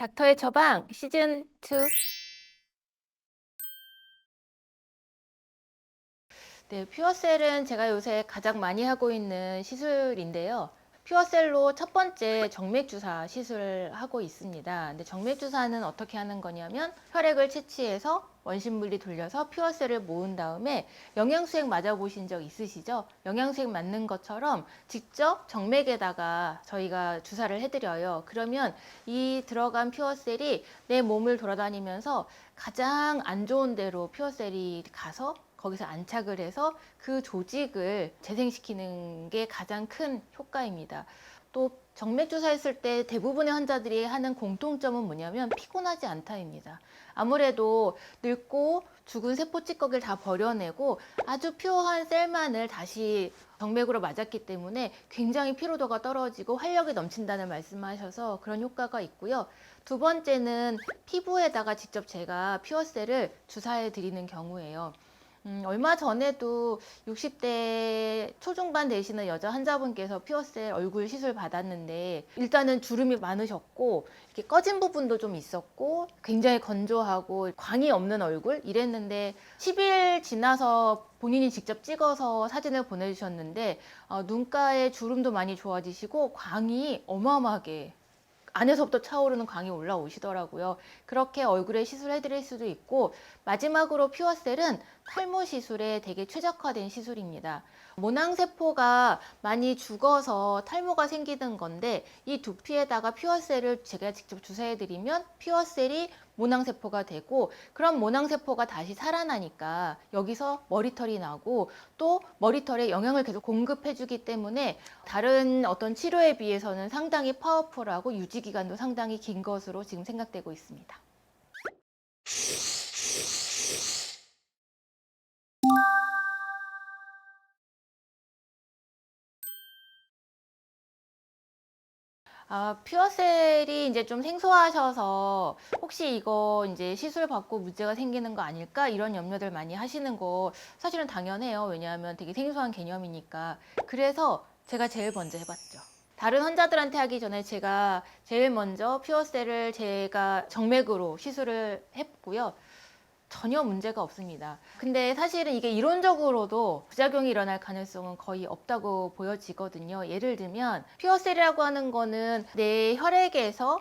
닥터의 처방 시즌 2 네, 퓨어셀은 제가 요새 가장 많이 하고 있는 시술인데요. 퓨어셀로 첫 번째 정맥 주사 시술을 하고 있습니다. 근데 정맥 주사는 어떻게 하는 거냐면 혈액을 채취해서 원심 분리 돌려서 퓨어셀을 모은 다음에 영양수액 맞아 보신 적 있으시죠? 영양수액 맞는 것처럼 직접 정맥에다가 저희가 주사를 해드려요. 그러면 이 들어간 퓨어셀이 내 몸을 돌아다니면서 가장 안 좋은 데로 퓨어셀이 가서 거기서 안착을 해서 그 조직을 재생시키는 게 가장 큰 효과입니다. 또 정맥 주사했을 때 대부분의 환자들이 하는 공통점은 뭐냐면 피곤하지 않다입니다. 아무래도 늙고 죽은 세포 찌꺼기를 다 버려내고 아주 퓨어한 셀만을 다시 정맥으로 맞았기 때문에 굉장히 피로도가 떨어지고 활력이 넘친다는 말씀하셔서 그런 효과가 있고요. 두 번째는 피부에다가 직접 제가 퓨어셀을 주사해 드리는 경우예요. 음, 얼마 전에도 60대 초중반 되시는 여자 환자분께서 피어셀 얼굴 시술 받았는데 일단은 주름이 많으셨고 이렇게 꺼진 부분도 좀 있었고 굉장히 건조하고 광이 없는 얼굴 이랬는데 10일 지나서 본인이 직접 찍어서 사진을 보내주셨는데 어, 눈가에 주름도 많이 좋아지시고 광이 어마어마하게 안에서부터 차오르는 광이 올라오시더라고요. 그렇게 얼굴에 시술해 드릴 수도 있고 마지막으로 퓨어셀은 탈모 시술에 되게 최적화된 시술입니다. 모낭세포가 많이 죽어서 탈모가 생기는 건데 이 두피에다가 퓨어셀을 제가 직접 주사해 드리면 퓨어셀이 모낭세포가 되고 그럼 모낭세포가 다시 살아나니까 여기서 머리털이 나고 또 머리털에 영양을 계속 공급해 주기 때문에 다른 어떤 치료에 비해서는 상당히 파워풀하고 유지 기간도 상당히 긴 것으로 지금 생각되고 있습니다. 아, 퓨어셀이 이제 좀 생소하셔서 혹시 이거 이제 시술 받고 문제가 생기는 거 아닐까 이런 염려들 많이 하시는 거 사실은 당연해요. 왜냐하면 되게 생소한 개념이니까. 그래서 제가 제일 먼저 해봤죠. 다른 환자들한테 하기 전에 제가 제일 먼저 퓨어셀을 제가 정맥으로 시술을 했고요. 전혀 문제가 없습니다. 근데 사실은 이게 이론적으로도 부작용이 일어날 가능성은 거의 없다고 보여지거든요. 예를 들면 퓨어셀이라고 하는 거는 내 혈액에서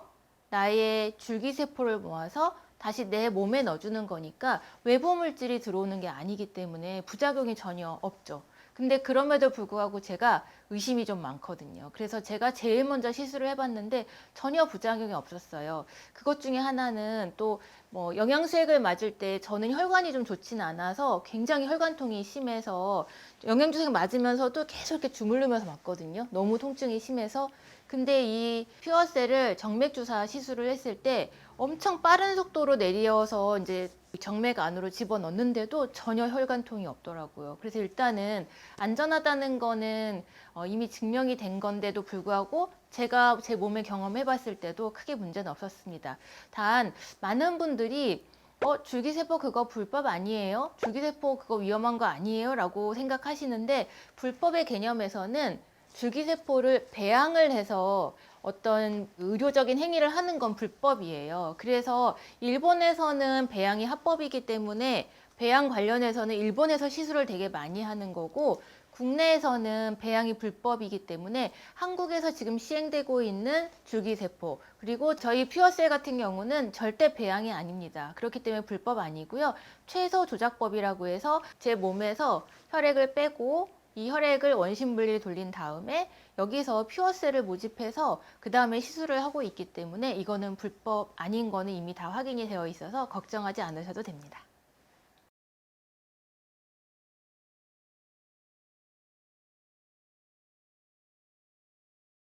나의 줄기세포를 모아서 다시 내 몸에 넣어주는 거니까 외부 물질이 들어오는 게 아니기 때문에 부작용이 전혀 없죠. 근데 그럼에도 불구하고 제가 의심이 좀 많거든요. 그래서 제가 제일 먼저 시술을 해봤는데 전혀 부작용이 없었어요. 그것 중에 하나는 또 뭐 영양수액을 맞을 때 저는 혈관이 좀 좋지는 않아서 굉장히 혈관통이 심해서 영양주색 맞으면서도 계속 이렇게 주물르면서 맞거든요. 너무 통증이 심해서. 근데 이 퓨어셀을 정맥 주사 시술을 했을 때 엄청 빠른 속도로 내려서 이제 정맥 안으로 집어 넣는데도 전혀 혈관통이 없더라고요. 그래서 일단은 안전하다는 거는 어, 이미 증명이 된 건데도 불구하고 제가 제 몸에 경험해 봤을 때도 크게 문제는 없었습니다. 단 많은 분들이 어, 줄기세포 그거 불법 아니에요? 줄기세포 그거 위험한 거 아니에요? 라고 생각하시는데 불법의 개념에서는 줄기세포를 배양을 해서 어떤 의료적인 행위를 하는 건 불법이에요. 그래서 일본에서는 배양이 합법이기 때문에 배양 관련해서는 일본에서 시술을 되게 많이 하는 거고 국내에서는 배양이 불법이기 때문에 한국에서 지금 시행되고 있는 줄기세포 그리고 저희 퓨어셀 같은 경우는 절대 배양이 아닙니다. 그렇기 때문에 불법 아니고요. 최소 조작법이라고 해서 제 몸에서 혈액을 빼고 이 혈액을 원심 분리를 돌린 다음에 여기서 퓨어셀을 모집해서 그 다음에 시술을 하고 있기 때문에 이거는 불법 아닌 거는 이미 다 확인이 되어 있어서 걱정하지 않으셔도 됩니다.